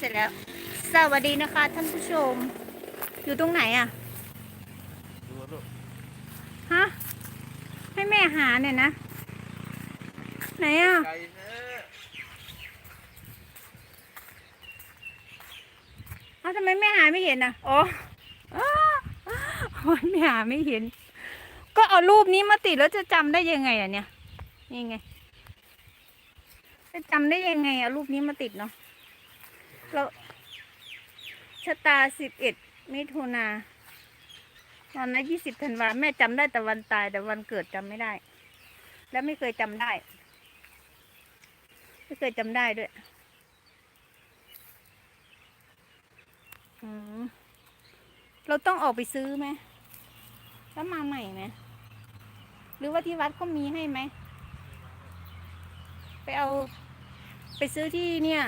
เสร็จแล้ว สวัสดีนะคะท่านผู้ชม อยู่ตรงไหนอะฮะให้แม่หาเนี่ยนะ ไหนอะไก่แท้เอาทำไมแม่หาไม่เห็นอะอ๋ออ้าโอ้ยแม่หาไม่เห็น ก็เอารูปนี้มาติดแล้วจะจำได้ยังไงอะเนี่ย นี่ไงจะจำได้ยังไงอะรูปนี้มาติดเนาะ เราชะตาสิบเอ็ดมิถุนาวันนั้นยี่สิบธันวาแม่จำได้แต่วันตายแต่วันเกิดจำไม่ได้ แล้วไม่เคยจำได้ ไม่เคยจำได้ด้วยเราต้องออกไปซื้อไหมแล้วมาใหม่ไหมหรือว่าที่วัดก็มีให้ไหม ไปเอาไปซื้อที่เนี่ย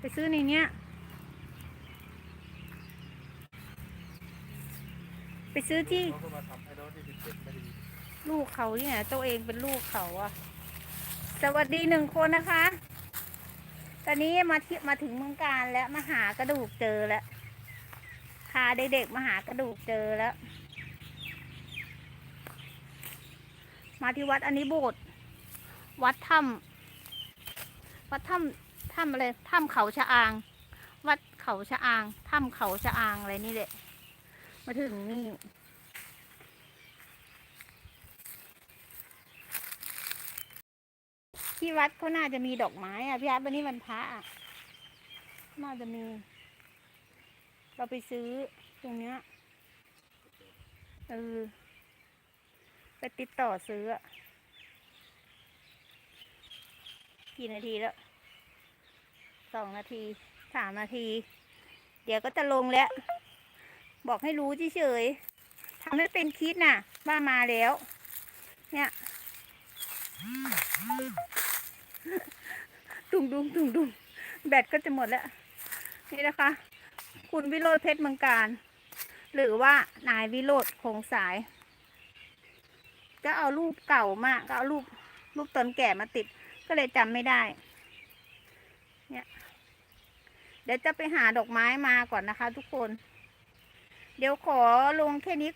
ไปซื้อในเนี้ย ไปซื้อที่ เขาก็มาทำให้น้องที่สิบเจ็ดไม่ด้ยินลูกเขาเนี่ยตัวเองเป็นลูกเขาอะสวัสดีหนึ่งคนนะคะ ตอนนี้มาที่มาถึงเมืองการแล้วมาหากระดูกเจอแล้วพาเด็กๆมาหากระดูกเจอแล้ว มาที่วัดอันนี้โบสถ์วัดถ้ำวัดถ้ำ ถ้ำอะไรถ้ำเขาชะอาง วัดเขาชะอางถ้ำเขาชะอางอะไรนี่แหละ มาถึงนี่ที่วัดเขาน่าจะมีดอกไม้อะพี่อาร์ตวันนี้วันพระอะน่าจะมี เราไปซื้อตรงเนี้ยเออไปติดต่อซื้ออะกี่นาทีแล้ว สองนาทีสามนาที เดี๋ยวก็จะลงแล้ว บอกให้รู้เฉยๆทำให้เป็นคิดน่ะ ว่ามาแล้ว เนี่ยตุงดุงตุงดุงแบตก็จะหมดแล้ว นี่นะคะ คุณวิโรธเพชรเมืองการ หรือว่านายวิโรธคงสาย ก็เอารูปเก่ามาก ก็เอารูปรูปตนแก่มาติด ก็เลยจำไม่ได้ เนี่ย เดี๋ยวจะไปหาดอกไม้มาก่อนนะคะ ทุกคน เดี๋ยวขอลงแค่นี้